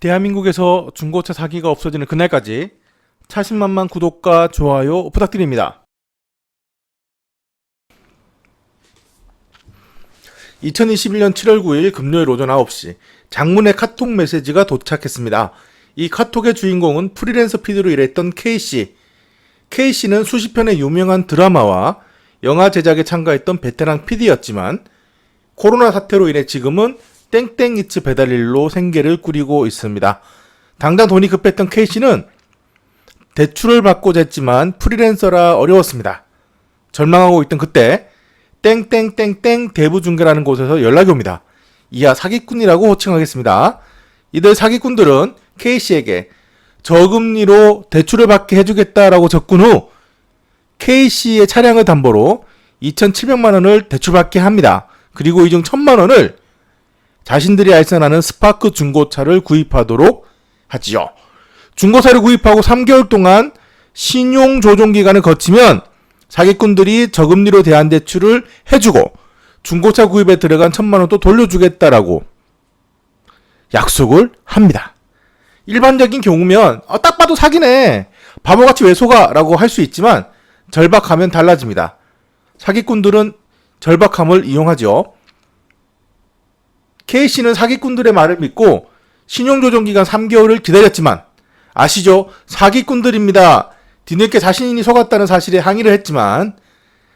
대한민국에서 중고차 사기가 없어지는 그날까지 차신만만 구독과 좋아요 부탁드립니다. 2021년 7월 9일 금요일 오전 9시 장문의 카톡 메시지가 도착했습니다. 이 카톡의 주인공은 프리랜서 PD로 일했던 K씨. K씨는 수십 편의 유명한 드라마와 영화 제작에 참가했던 베테랑 PD였지만 코로나 사태로 인해 지금은 땡땡이츠 배달일로 생계를 꾸리고 있습니다. 당장 돈이 급했던 K씨는 대출을 받고자 했지만 프리랜서라 어려웠습니다. 절망하고 있던 그때 땡땡땡땡 대부중개라는 곳에서 연락이 옵니다. 이하 사기꾼이라고 호칭하겠습니다. 이들 사기꾼들은 K씨에게 저금리로 대출을 받게 해주겠다라고 적군 후 K씨의 차량을 담보로 2,700만 원을 대출받게 합니다. 그리고 이 중 1,000만 원을 자신들이 알선하는 스파크 중고차를 구입하도록 하지요. 중고차를 구입하고 3개월 동안 신용 조정 기간을 거치면 사기꾼들이 저금리로 대한 대출을 해주고 중고차 구입에 들어간 천만 원도 돌려주겠다라고 약속을 합니다. 일반적인 경우면 어, 딱 봐도 사기네 바보같이 왜 속아라고 할 수 있지만 절박하면 달라집니다. 사기꾼들은 절박함을 이용하죠. K씨는 사기꾼들의 말을 믿고 신용조정 기간 3개월을 기다렸지만 아시죠? 사기꾼들입니다. 뒤늦게 자신이 속았다는 사실에 항의를 했지만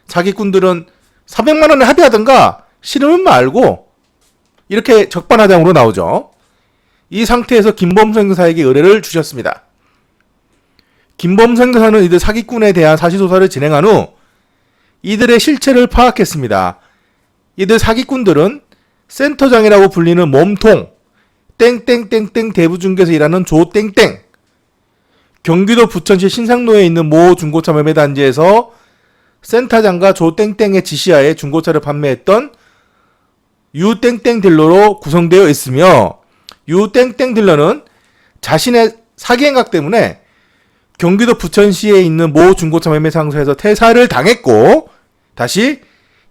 사기꾼들은 400만 원에 합의하든가 싫으면 말고 이렇게 적반하장으로 나오죠. 이 상태에서 김범수 행사에게 의뢰를 주셨습니다. 김범수 행사는 이들 사기꾼에 대한 사실조사를 진행한 후 이들의 실체를 파악했습니다. 이들 사기꾼들은 센터장이라고 불리는 몸통 땡땡땡땡 대부중개에서 일하는 조땡땡. 경기도 부천시 신상로에 있는 모 중고차 매매 단지에서 센터장과 조땡땡의 지시하에 중고차를 판매했던 유땡땡 딜러로 구성되어 있으며 유땡땡 딜러는 자신의 사기 행각 때문에 경기도 부천시에 있는 모 중고차 매매 상소에서 퇴사를 당했고 다시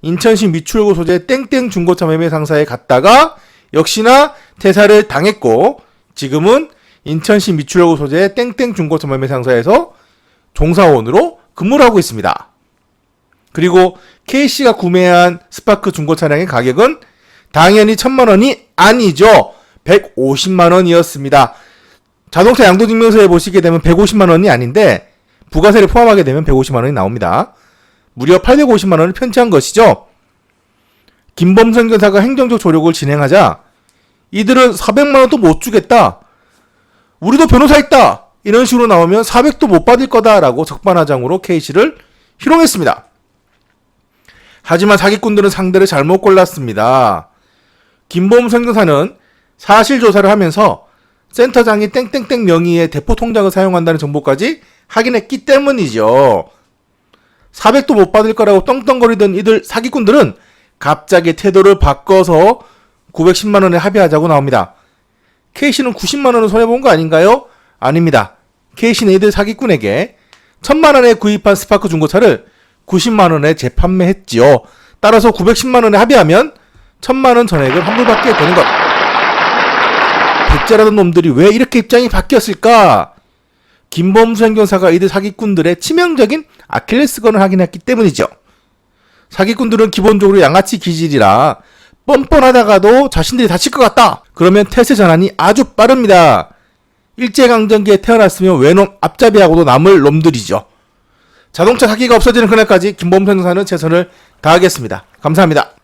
인천시 미추홀구 소재 땡땡 중고차 매매 상사에 갔다가 역시나 퇴사를 당했고 지금은 인천시 미추홀구 소재 땡땡 중고차 매매 상사에서 종사원으로 근무를 하고 있습니다. 그리고 K씨가 구매한 스파크 중고 차량의 가격은 당연히 천만 원이 아니죠. 150만 원이었습니다. 자동차 양도증명서에 보시게 되면 150만 원이 아닌데 부가세를 포함하게 되면 150만 원이 나옵니다. 무려 850만 원을 편취한 것이죠. 김범선 교사가 행정적 조력을 진행하자 이들은 400만 원도 못 주겠다. 우리도 변호사 있다. 이런 식으로 나오면 400도 못 받을 거다라고 적반하장으로 K씨를 희롱했습니다. 하지만 사기꾼들은 상대를 잘못 골랐습니다. 김범선 교사는 사실 조사를 하면서 센터장이 땡땡땡 명의의 대포 통장을 사용한다는 정보까지 확인했기 때문이죠. 400도 못 받을 거라고 떵떵거리던 이들 사기꾼들은 갑자기 태도를 바꿔서 910만 원에 합의하자고 나옵니다. K씨는 90만 원을 손해본 거 아닌가요? 아닙니다. K씨는 이들 사기꾼에게 1000만 원에 구입한 스파크 중고차를 90만 원에 재판매했지요. 따라서 910만 원에 합의하면 1000만 원 전액을 환불받게 되는 것. 백자라던 놈들이 왜 이렇게 입장이 바뀌었을까? 김범수 행정사가 이들 사기꾼들의 치명적인 아킬레스건을 확인했기 때문이죠. 사기꾼들은 기본적으로 양아치 기질이라 뻔뻔하다가도 자신들이 다칠 것 같다. 그러면 태세 전환이 아주 빠릅니다. 일제강점기에 태어났으면 외놈 앞잡이하고도 남을 놈들이죠. 자동차 사기가 없어지는 그날까지 김범수 행정사는 최선을 다하겠습니다. 감사합니다.